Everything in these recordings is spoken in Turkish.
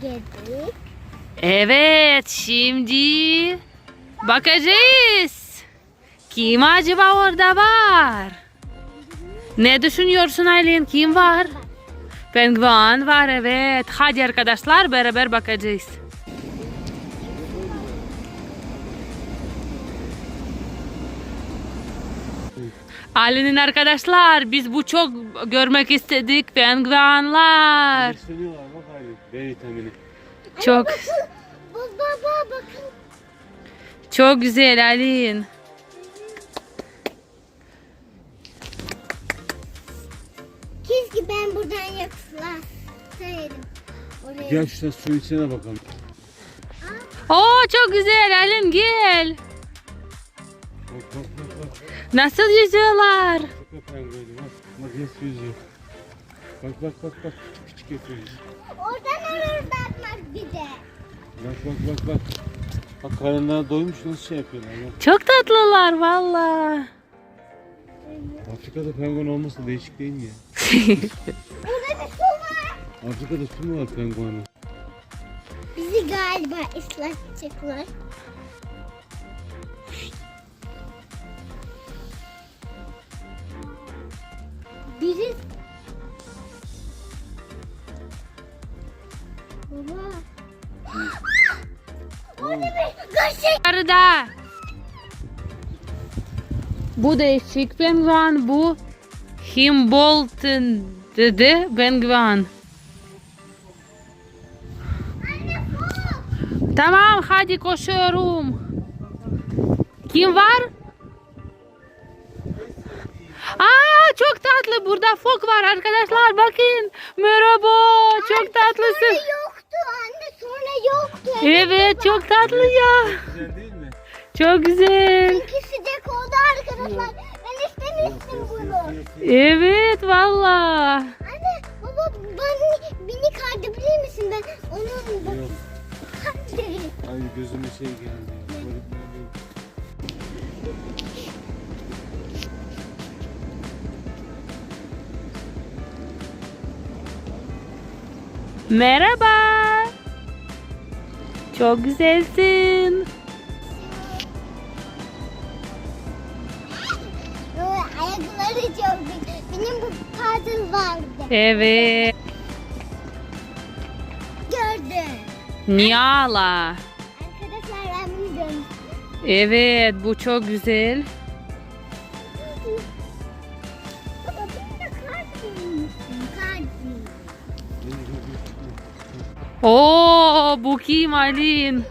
geldik. Evet şimdi bakacağız. Kim acaba orada var? Ne düşünüyorsun Aylin? Kim var? Penguen var evet. Hadi arkadaşlar beraber bakacağız. Ali'nin arkadaşlar biz bu çok görmek istedik penguenlar. B vitamini. Çok Bak bak bak bakın. çok güzel Alin. Keşke ben buradan yaklaşsaydım. Oraya. Gel şurada suyun içine bakalım. Oo çok güzel Alin gel. Bak bak bak bak. Nasıl yüzüyorlar? Çok bak. Bak yüzüyor. Bak bak bak bak. Küçük yapıyor. Oradan oraya bakmak bir de. Bak bak bak bak. Bak karınlara doymuş nasıl şey yapıyorlar bak. Çok tatlılar valla. Afrika'da penguen olması değişik değil mi ya? Burada bir su var. Afrika'da su mu var penguenin? Bizi galiba ıslatacaklar. Biri... Baba. O ne be? Gerçek. Arada. Bu değişik penguen bu. Humboldt'ın dedi penguen. Tamam hadi koşuyorum. Kim var? Aa çok tatlı. Burada fok var arkadaşlar bakın. Merhaba. Çok tatlısın. Anne sonra yoktu. Evet çok tatlı ya. Güzel değil mi? Çok güzel. Çünkü sıcak oldu arkadaşlar. Ben istemiştim bunu. Evet valla. Anne baba ben beni kaldırabilir misin ben onun bak. Yok. Hadi. Ay gözüme şey geldi. Merhaba. Çok güzelsin. Ayakları çok büyük. Benim bu puzzle vardı. Evet. Gördüm. Niala. Arkadaşlar ben bunu görmüştüm. Evet bu çok güzel. Baba bir de kart bulmuşsun. Kart. Oo bu kim olan.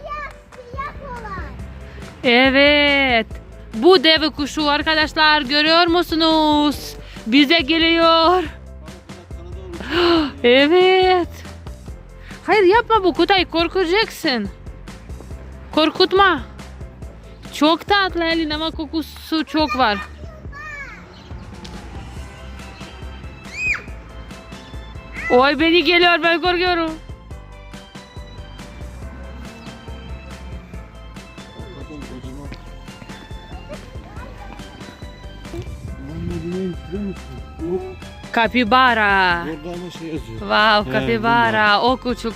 Evet. Bu deve kuşu arkadaşlar görüyor musunuz? Bize geliyor. Evet. Hayır yapma bu Kutay korkacaksın. Korkutma. Çok tatlı Elin ama kokusu çok var. Oy beni geliyor ben korkuyorum. Kapibara. Ama şey yazıyor. Wow, He, kapibara. O küçük.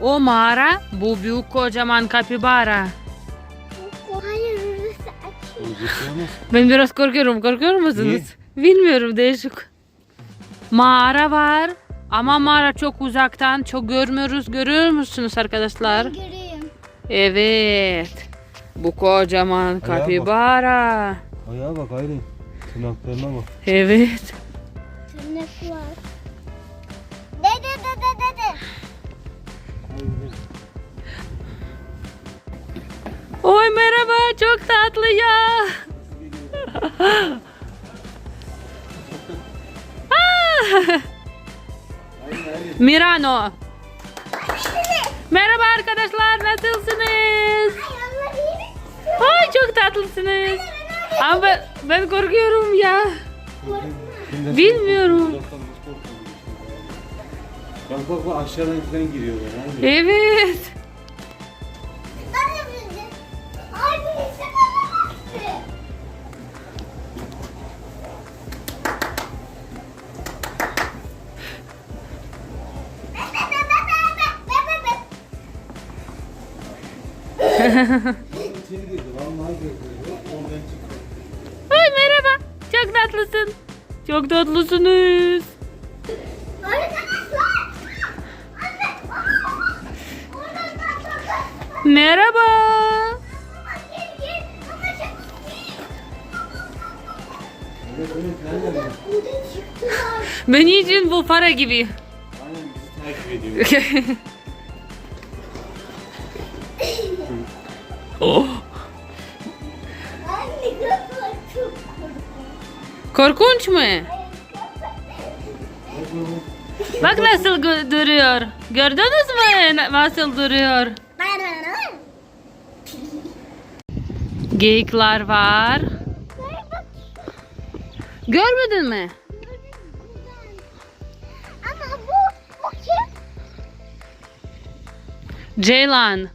O mağara, bu büyük kocaman kapibara. Hayır. Ben biraz korkuyorum. Korkuyor musunuz? Bilmiyorum değişik. Mağara var ama mağara çok uzaktan. Çok görmüyoruz. Görüyor musunuz arkadaşlar? Görüyorum. Evet. Bu kocaman bak. kapibara. Ayağa bak Aylin. Tırnaklarına bak. Evet. Tırnak var. Dede dede dede. Oy merhaba. Çok tatlı ya. Ah! Mirano. Merhaba arkadaşlar. Nasılsınız? Ay Allah iyi. Ay çok tatlısınız. Ama ben, ben korkuyorum ya. Şimdi Bilmiyorum. Bak bak bak aşağıdan falan giriyorlar. Aylin. Evet. Ay merhaba. Çok tatlısın. Çok tatlısınız. Merhaba. Benim için bu para gibi. Aynen bizi takip ediyor. oh. Korkunç. Mu? Bak nasıl duruyor. Gördünüz mü na- nasıl duruyor? Geyikler var. Görmedin mi? Ama bu, bu kim? Ceylan.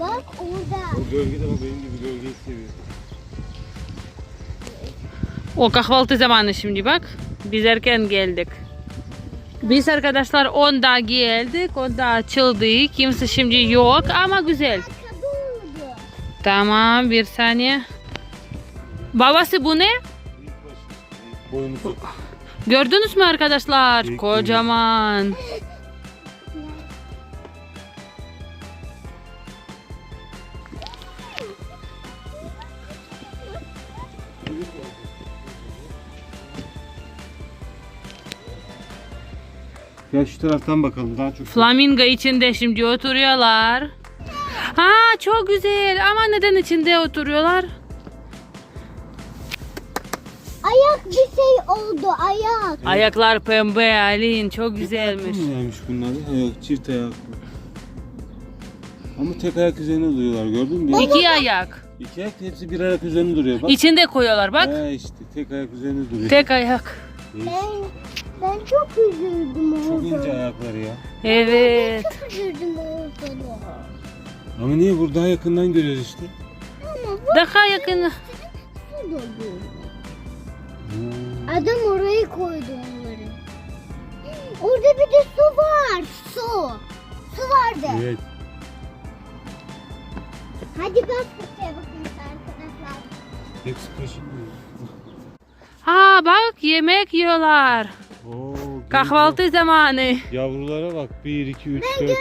Bak orada. O gölgede o benim gibi gölgeyi seviyor. O kahvaltı zamanı şimdi bak. Biz erken geldik. Biz arkadaşlar 10'da geldik. 10'da açıldı. Kimse şimdi yok ama güzel. Tamam bir saniye. Babası bu ne? Boynuzu. Gördünüz mü arkadaşlar? Kocaman. Gel şu taraftan bakalım daha çok. Flamingo içinde şimdi oturuyorlar. Ha çok güzel ama neden içinde oturuyorlar? Ayak bir şey oldu ayak. Ayaklar pembe Alin çok güzelmiş. Neymiş bunlar? Ayak, çift ayaklı. Ama tek ayak üzerine duruyorlar gördün mü? İki ayak. İki ayak hepsi bir ayak üzerine duruyor bak. İçinde koyuyorlar bak. He işte tek ayak üzerine duruyor. Tek ayak. Ben, ben çok üzüldüm Çok orada. ince ayakları ya. Evet. Çok üzüldüm orada. Ama niye burada daha yakından görüyoruz işte. Ama bu Daha yakın. su dolu. Hmm. Adam oraya koydu onları. Orada bir de su var. Su. Su vardı. Evet. Hadi bak kutuya bakın arkadaşlar. Hepsi kaşık mı? Ha bak yemek yiyorlar. Kahvaltı zamanı. Yavrulara bak. 1, 2, 3, 4. Görmedim.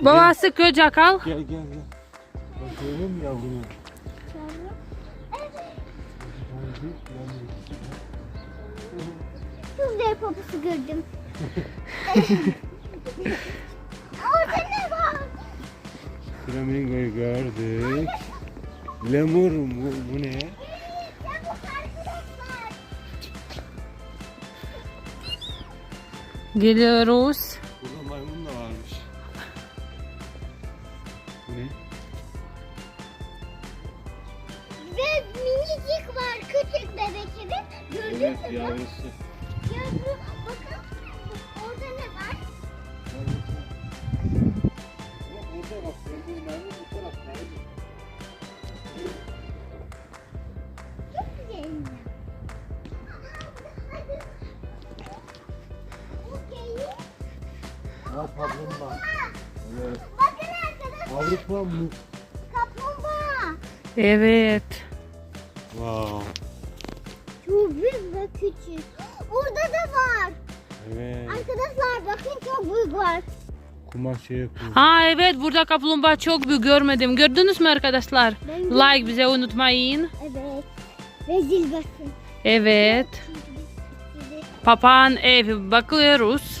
Babası koca kal. Gel gel gel. Bak görüyor musun yavrumu? Şurada poposu gördüm. Orada ne var? Flamingoyu gördük. Lemur mu? Bu ne? Geliyoruz. Kaplumbağa. Evet. Bakın arkadaşlar Avrupa mı? kaplumbağa. Evet. Wow. Çok büyük ve küçük. Orada da var. Evet. Arkadaşlar bakın çok büyük var. Kumaş şey yapıyor. Ha evet burada kaplumbağa çok büyük görmedim. Gördünüz mü arkadaşlar? Ben Like bize unutmayın. Evet. Rezil bakın. Evet. Papağan evi bakıyoruz.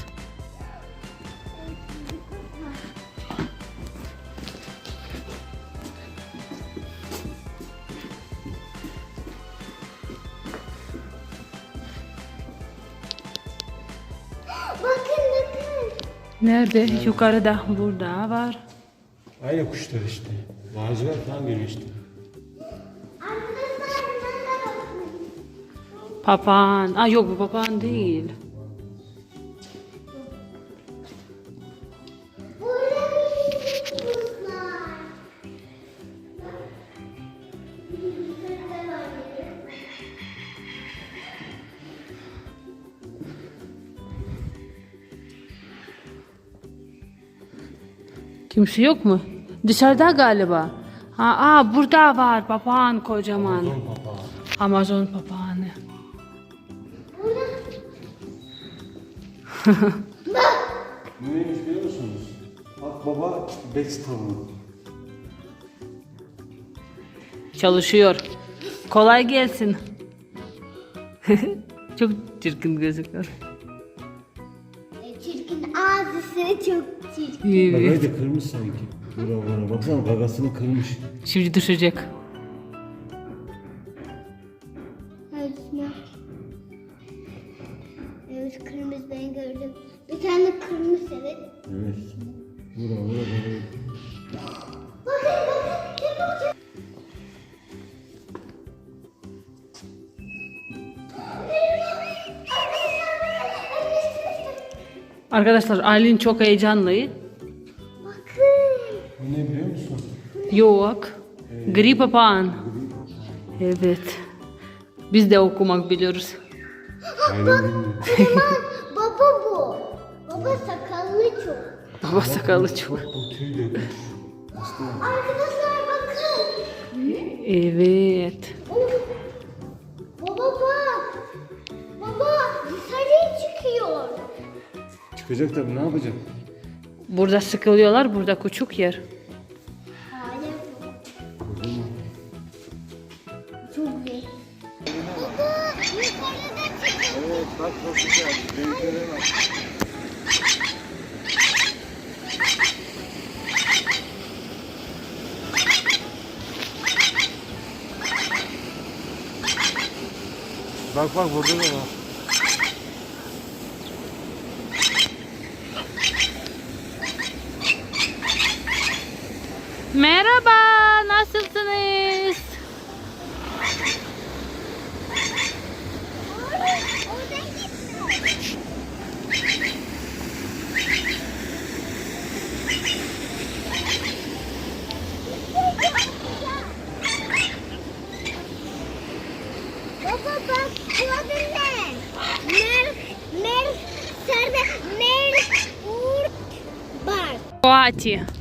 Nerede? Yukarıda. Burada var. Aynı kuşlar işte. Lacivert falan geliyor işte. Arkadaşlar ben de bakın. Papağan. Aa yok bu papağan değil. Kimse yok mu? Dışarıda galiba. Ha, aa burada var papağan kocaman. Don papağan. Amazon papağanı. Bu neymiş biliyor musunuz? Akbaba Bex tavuğu. Çalışıyor. Kolay gelsin. Çok çirkin gözüküyor. Ağzısı çok çirkin. Evet. Gabayı da kırmış sanki. Bura bura. Baksana gagasını kırmış. Şimdi düşecek. Arkadaşlar Aylin çok heyecanlı. Bakın. Bu ne biliyor musun? Yok. Gri papağan. Evet. Biz de okumak biliyoruz. Aynen bilmiyorum. Aman baba bu. Baba sakallı çok. Baba sakalı çok. Bu tüy. Arkadaşlar bakın. Evet. Baba bak. Baba dışarıya çıkıyor. Çıkacak tabii ne yapacak? Burada sıkılıyorlar. Burada küçük yer. Hayır. Burada mı? Çok iyi. Baba yukarıda çıkıyor. Evet bak bak. Bak bak burada da var. Merhaba. Nasılsınız? Baba bak bu adı ne? Mer, mer, mer, urt, bar. Koati.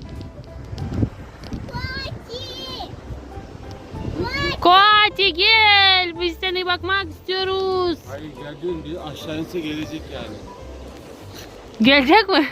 Seni bakmak istiyoruz. Hayır geldiğin bir aşağı inse gelecek yani. Gelecek mi?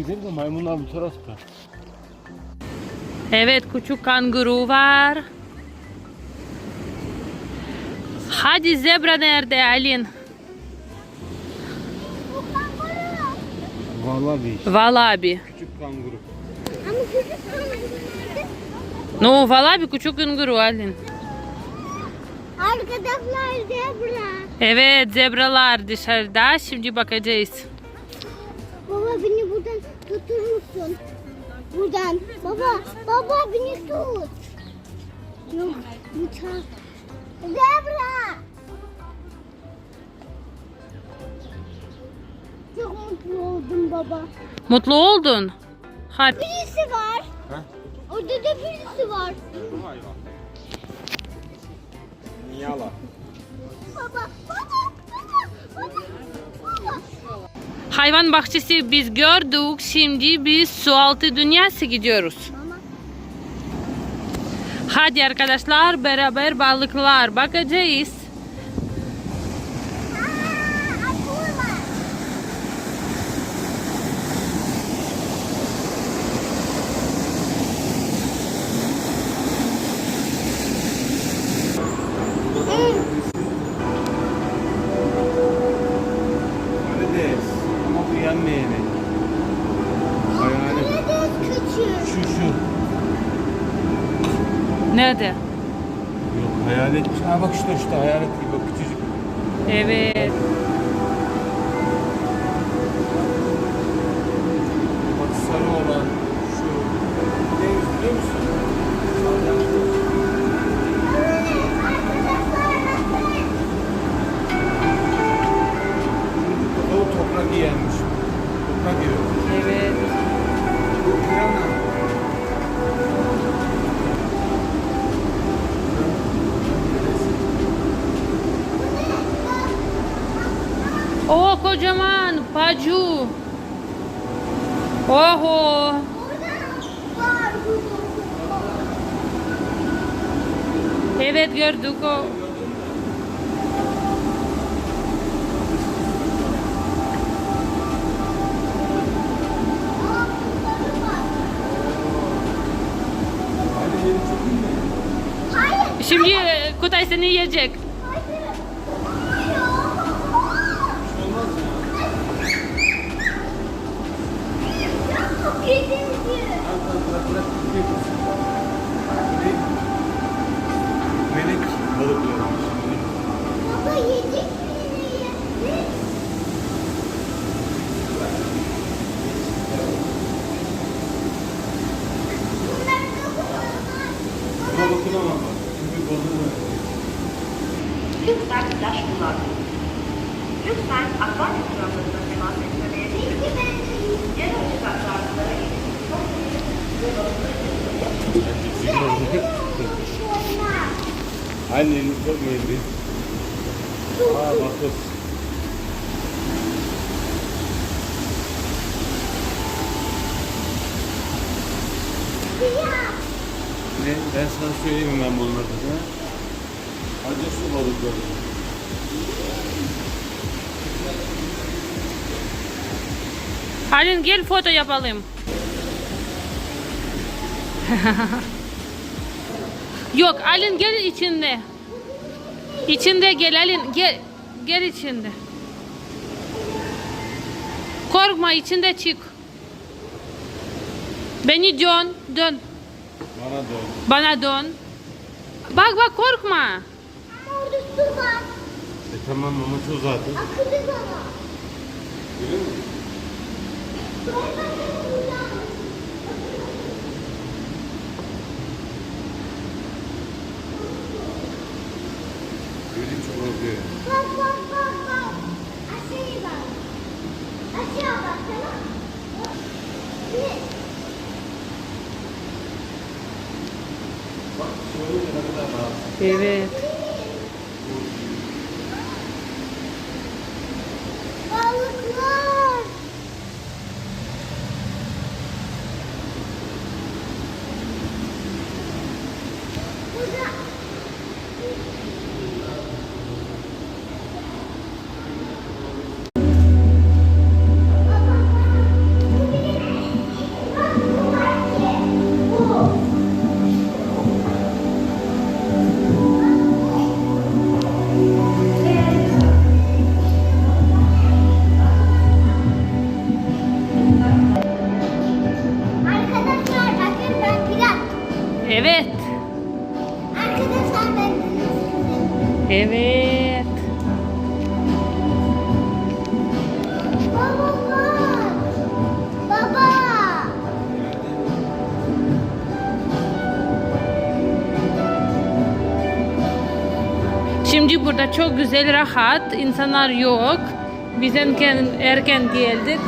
Gidelim de maymunlar bu tarafta. Evet küçük kanguru var. Hadi zebra nerede Alin? Vallahi Valabi. küçük kanguru. Ama çocuk kanguru? No valabi küçük kanguru Alin. Arkadaşlar zebra. Evet zebralar dışarıda. Şimdi bakacağız. Baba beni buradan tutur musun? Buradan. Baba, baba beni tut. Yok, uçak. Zebra. Çok mutlu oldum baba. Mutlu oldun. Hadi. Birisi var. Ha? Orada da birisi var. Niyala. Baba, baba, Hayvan bahçesi biz gördük. Şimdi biz sualtı dünyası gidiyoruz. Hadi arkadaşlar beraber balıklar bakacağız. Pacu. Oho. Evet gördük o. Şimdi Kutay seni yiyecek. Hayır. Olmaz ya. Yok. Gidince. Al al bırak bırak. Yapıyorsun. Ne? Melek balıklarıymış. Baba yiyecek miyim? Bunlar kapı Buna bakılamam bak. Çünkü balığı var. Lütfen flash kullanmayın. Lütfen akvaryum kurallarına temas etmemeye akvaryumlara gidin. Çok Anne elini sokmayın bir. Aa bak Ne? Ben sana söyleyeyim ben bunun adını. Acı su balıkları. Halin gel foto yapalım. Yok Alin gel içinde. İçinde gel Alin gel. Gel içinde. Korkma içinde çık. Beni dön dön. Bana dön. Bana dön. Bak bak korkma. Su var. E tamam ama su zaten. Akıllı baba. Görüyor musun? Görüyor çok korkuyor. Bak bak bak bak. Aşağıya bak. Aşağı bak tamam. Ne? Bak şöyle ne kadar rahat. Evet. Şimdi burada çok güzel rahat. insanlar yok. Biz erken, erken geldik.